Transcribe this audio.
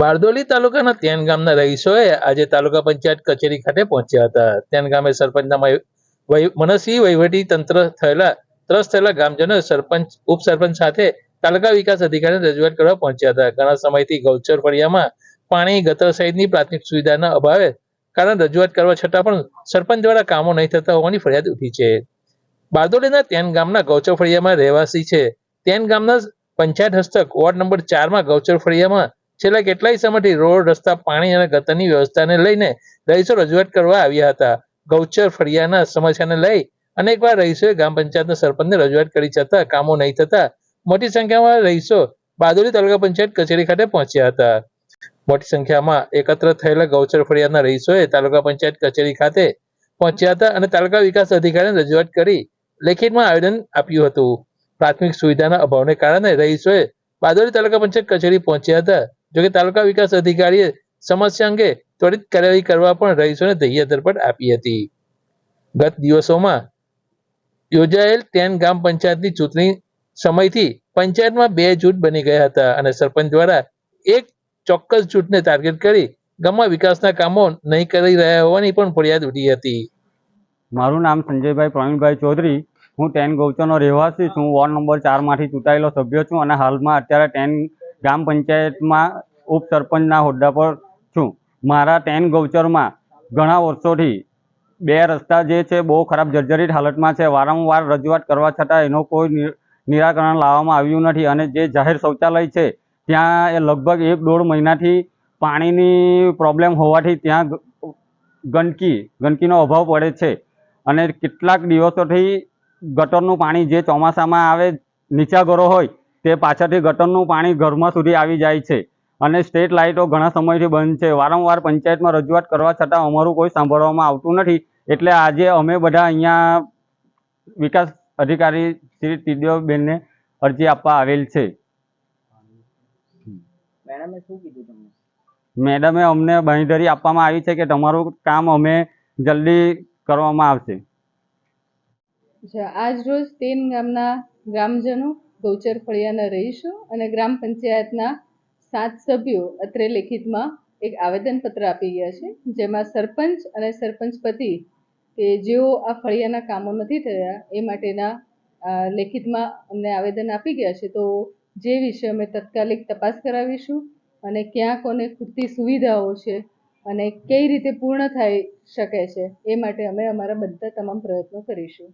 બારડોલી તાલુકાના તેન ગામના રહીશોએ આજે તાલુકા પંચાયત કચેરી ખાતે પહોંચ્યા હતા. તેન ગામે સરપંચના વહી- વહીવટી તંત્ર થયેલા, ત્રસ્ત થયેલા ગામજનો સરપંચ, ઉપસરપંચ સાથે તાલુકા વિકાસ અધિકારીને રજૂઆત કરવા પહોંચ્યા હતા. ઘણા સમયથી ગૌચર ફળિયામાં પાણી, ગટર સહિતની પ્રાથમિક સુવિધાના અભાવે કારણ રજૂઆત કરવા છતાં પણ સરપંચ દ્વારા કામો નહીં થતા હોવાની ફરિયાદ ઉઠી છે. બારડોલીના તેન ગામના ગૌચર ફળિયામાં રહેવાસી છે. તેન ગામના પંચાયત હસ્તક વોર્ડ નંબર ચારમાં ગૌચર ફળિયામાં છેલ્લા કેટલાય સમયથી રોડ, રસ્તા, પાણી અને ગતરની વ્યવસ્થાને લઈને રહીશો રજૂઆત કરવા આવ્યા હતા. ગૌચર, ફળિયાના સમસ્યાને લઈ અનેકવાર રહીશોએ ગ્રામ પંચાયતના સરપંચને રજૂઆત કરી છતાં કામો નહીં થતા મોટી સંખ્યામાં રહીશો બાદોલી તાલુકા પંચાયત કચેરી ખાતે પહોંચ્યા હતા. મોટી સંખ્યામાં એકત્ર થયેલા ગૌચર, ફળિયાના રહીશોએ તાલુકા પંચાયત કચેરી ખાતે પહોંચ્યા હતા અને તાલુકા વિકાસ અધિકારીને રજૂઆત કરી લેખિતમાં આવેદન આપ્યું હતું. પ્રાથમિક સુવિધાના અભાવને કારણે રહીશોએ બાદોલી તાલુકા પંચાયત કચેરી પહોંચ્યા હતા. જોકે તાલુકા વિકાસ અધિકારીએ સમસ્યા અંગે ત્વરિત કાર્યવાહી કરવા પણ રહીશોને દૈયા ધરપટ આપી હતી. ગત દિવસોમાં યોજાયેલ તેન ગામ પંચાયતની ચૂંટણી સમયથી પંચાયતમાં બે જૂથ બની ગયા હતા અને સરપંચ દ્વારા એક ચોક્કસ જૂથને ટાર્ગેટ કરી ગામમાં વિકાસના કામો નહીં કરી રહ્યા હોવાની પણ ફરિયાદ ઉઠી હતી. મારું નામ સંજયભાઈ પ્રવીણભાઈ ચૌધરી. હું ટેન ગૌચરનો રહેવાસી છું. વોર્ડ નંબર ચારમાંથી ચૂંટાયેલો સભ્ય છું અને હાલમાં અત્યારે ટેન ગ્રામ પંચાયતમાં ઉપસરપંચના હોદ્દા પર છું. મારા ટેન ગૌચરમાં ઘણા વર્ષોથી બે રસ્તા જે છે બહુ ખરાબ જર્જરિત હાલતમાં છે. વારંવાર રજૂઆત કરવા છતાં એનો કોઈ નિરાકરણ લાવવામાં આવ્યું નથી અને જે જાહેર શૌચાલય છે ત્યાં એ લગભગ એક દોઢ મહિનાથી પાણીની પ્રોબ્લેમ હોવાથી ત્યાં ગંદકી, ગંદકીનો અભાવ પડે છે અને કેટલાક દિવસોથી ગટરનું પાણી જે ચોમાસામાં આવે નીચા ઘરો હોય તે પાછળથી ગટરનું પાણી ઘરમાં સુધી આવી જાય છે અને સ્ટ્રીટ લાઇટો ઘણા સમયથી બંધ છે. વારંવાર પંચાયતમાં રજૂઆત કરવા છતાં અમારું કોઈ સાંભળવામાં આવતું નથી. એટલે આજે અમે બધા અહીંયા વિકાસ અધિકારી શ્રી ટીડીઓબેનને અરજી આપવા આવેલ છે. મેડમે શું કીધું તમને? મેડમે અમને બાંધરી આપવામાં આવી છે કે તમારું કામ અમે જલ્દી કરવામાં આવશે. અચ્છા આજ રોજ તેન ગામના ગ્રામજનો ગૌચર ફળિયાના રહીશો અને ગ્રામ પંચાયતના સાત સભ્યો અત્રે લેખિતમાં એક આવેદનપત્ર આપી ગયા છે, જેમાં સરપંચ અને સરપંચ પતિ કે જેઓ આ ફળિયાના કામો નથી થયા એ માટેના લેખિતમાં અમને આવેદન આપી ગયા છે. તો જે વિશે અમે તત્કાલિક તપાસ કરાવીશું અને ક્યાં કોને ખૂટતી સુવિધાઓ છે અને કઈ રીતે પૂર્ણ થઈ શકે છે એ માટે અમે અમારા બધા તમામ પ્રયત્નો કરીશું.